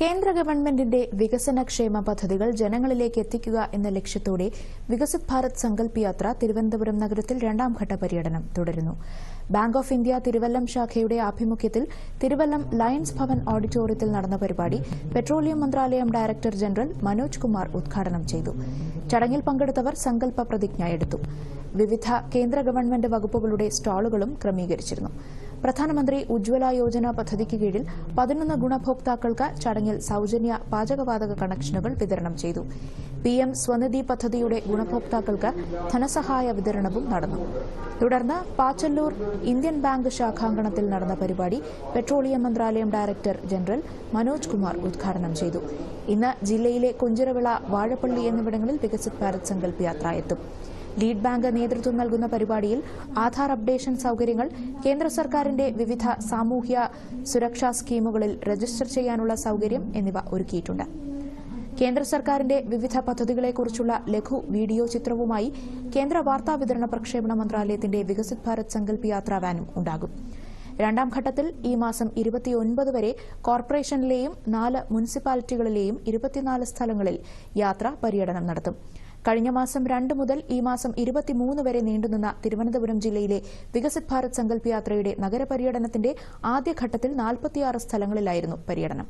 കേന്ദ്ര ഗവൺമെന്റിന്റെ വികസനക്ഷേമ പദ്ധതികൾ ജനങ്ങളിലേക്ക് എത്തിക്കുക എന്ന ലക്ഷ്യത്തോടെ വികസിത് ഭാരത് സങ്കല്പ് യാത്ര തിരുവനന്തപുരം നഗരത്തിൽ രണ്ടാം ഘട്ട പര്യടനം തുടരുന്നു. ബാങ്ക് ഓഫ് ഇന്ത്യ തിരുവല്ലം ശാഖയുടെ ആഭിമുഖ്യത്തിൽ തിരുവല്ലം ലയൺസ് ഭവൻ ഓഡിറ്റോറിയത്തിൽ നടന്ന പരിപാടി പെട്രോളിയം മന്ത്രാലയം ഡയറക്ടർ ജനറൽ മനോജ് കുമാർ ഉദ്ഘാടനം ചെയ്തു. ചടങ്ങിൽ പങ്കെടുത്തവർ സങ്കല്പ പ്രതിജ്ഞ എടുത്തു. വിവിധ കേന്ദ്ര ഗവൺമെന്റ് വകുപ്പുകളുടെ സ്റ്റാളുകളും ക്രമീകരിച്ചിരുന്നു. പ്രധാനമന്ത്രി ഉജ്ജ്വല യോജന പദ്ധതിക്ക് കീഴിൽ പതിനൊന്ന് ഗുണഭോക്താക്കൾക്ക് ചടങ്ങിൽ സൌജന്യ പാചകവാതക കണക്ഷനുകൾ വിതരണം ചെയ്തു. പി എം സ്വനിധി പദ്ധതിയുടെ ഗുണഭോക്താക്കൾക്ക് ധനസഹായ വിതരണവും നടന്നു. തുടർന്ന് പാച്ചല്ലൂർ ഇന്ത്യൻ ബാങ്ക് ശാഖാങ്കണത്തിൽ നടന്ന പരിപാടി പെട്രോളിയം മന്ത്രാലയം ഡയറക്ടർ ജനറൽ മനോജ് കുമാർ ഉദ്ഘാടനം ചെയ്തു. ഇന്ന് ജില്ലയിലെ കുഞ്ചിറവിള വാഴപ്പള്ളി എന്നിവിടങ്ങളിൽ വികസിത് ഭാരത് സങ്കല്പ് യാത്ര എത്തും. ലീഡ് ബാങ്ക് നേതൃത്വം നൽകുന്ന പരിപാടിയിൽ ആധാർ അപ്ഡേഷൻ സൌകര്യങ്ങൾ കേന്ദ്ര സർക്കാരിന്റെ വിവിധ സാമൂഹ്യ സുരക്ഷാ സ്കീമുകളിൽ രജിസ്റ്റർ ചെയ്യാനുള്ള സൌകര്യം എന്നിവ ഒരുക്കിയിട്ടുണ്ട്. കേന്ദ്ര സർക്കാരിന്റെ വിവിധ പദ്ധതികളെക്കുറിച്ചുള്ള ലഘു വീഡിയോ ചിത്രവുമായി കേന്ദ്ര വാർത്താവിതരണ പ്രക്ഷേപണ മന്ത്രാലയത്തിന്റെ വികസിത് ഭാരത് സങ്കല്പ് യാത്രാ വാനും ഉണ്ടാകും. രണ്ടാം ഘട്ടത്തിൽ ഈ മാസം ഇരുപത്തിയൊൻപത് വരെ കോർപ്പറേഷനിലെയും നാല് മുനിസിപ്പാലിറ്റികളിലെയും ഇരുപത്തിനാല് സ്ഥലങ്ങളിൽ യാത്ര പര്യടനം നടത്തും. കഴിഞ്ഞ മാസം രണ്ട് മുതൽ ഈ മാസം ഇരുപത്തിമൂന്ന് വരെ നീണ്ടുനിന്ന തിരുവനന്തപുരം ജില്ലയിലെ വികസിത് ഭാരത് സങ്കല്പ് യാത്രയുടെ നഗരപര്യടനത്തിന്റെ ആദ്യഘട്ടത്തിൽ നാൽപ്പത്തിയാറ് സ്ഥലങ്ങളിലായിരുന്നു പര്യടനം.